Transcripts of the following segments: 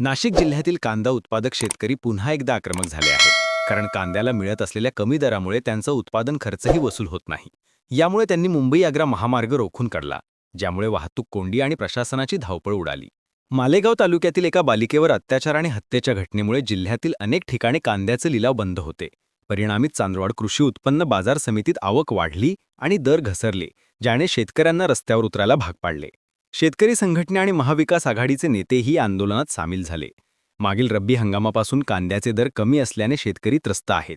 नाशिक जिल्ह्यातील कांदा उत्पादक शेतकरी पुन्हा एकदा आक्रमक झाले आहेत. कारण कांद्याला मिळत असलेल्या कमी दरामुळे त्यांचं उत्पादन खर्चही वसूल होत नाही. यामुळे त्यांनी मुंबई आग्रा महामार्ग रोखून काढला ज्यामुळे वाहतूक कोंडी आणि प्रशासनाची धावपळ उडाली. मालेगाव तालुक्यातील एका बालिकेवर अत्याचार आणि हत्येच्या घटनेमुळे जिल्ह्यातील अनेक ठिकाणी कांद्याचे लिलाव बंद होते. परिणामी चांदवाड कृषी उत्पन्न बाजार समितीत आवक वाढली आणि दर घसरले ज्याने शेतकऱ्यांना रस्त्यावर उतरायला भाग पाडले. शेतकरी संघटना आणि महाविकास आघाडीचे नेतेही आंदोलनात सामील झाले. मागील रब्बी हंगामापासून कांद्याचे दर कमी असल्याने शेतकरी त्रस्त आहेत.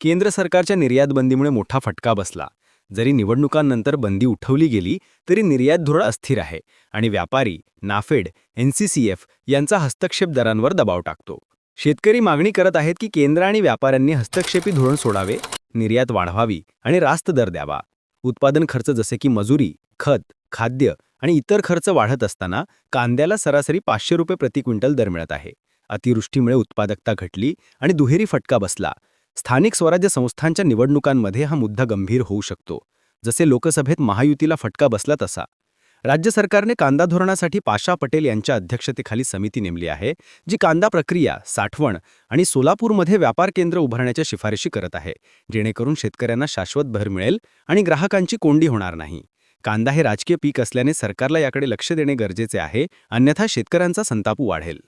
केंद्र सरकारच्या निर्यात बंदीमुळे मोठा फटका बसला. जरी निवडणुकांनंतर बंदी उठवली गेली तरी निर्यात धोरण अस्थिर आहे आणि व्यापारी नाफेड एनसीसीएफ यांचा हस्तक्षेप दरांवर दबाव टाकतो. शेतकरी मागणी करत आहेत की केंद्र आणि व्यापाऱ्यांनी हस्तक्षेपी धोरण सोडावे निर्यात वाढवावी आणि रास्त दर द्यावा. उत्पादन खर्च जसे की मजुरी खत खाद्य आणि इतर खर्च वाढत असताना कांद्याला सरासरी पाचशे रुपये प्रति क्विंटल दर मिळत आहे. अतिवृष्टीमुळे उत्पादकता घटली आणि दुहेरी फटका बसला. स्थानिक स्वराज्य संस्थांच्या निवडणुकांमध्ये हा मुद्दा गंभीर होऊ शकतो. जसे लोकसभेत महायुतीला फटका बसला तसा. राज्य सरकारने कांदा धोरणासाठी पाशा पटेल यांच्या अध्यक्षतेखाली समिती नेमली आहे जी कांदा प्रक्रिया साठवण आणि सोलापूरमध्ये व्यापार केंद्र उभारण्याच्या शिफारशी करत आहे जेणेकरून शेतकऱ्यांना शाश्वत भर मिळेल आणि ग्राहकांची कोंडी होणार नाही. कांदा हे राजकीय पीक असल्याने सरकारला याकडे लक्ष देणे गरजेचे आहे अन्यथा शेतकऱ्यांचा संताप वाढेल.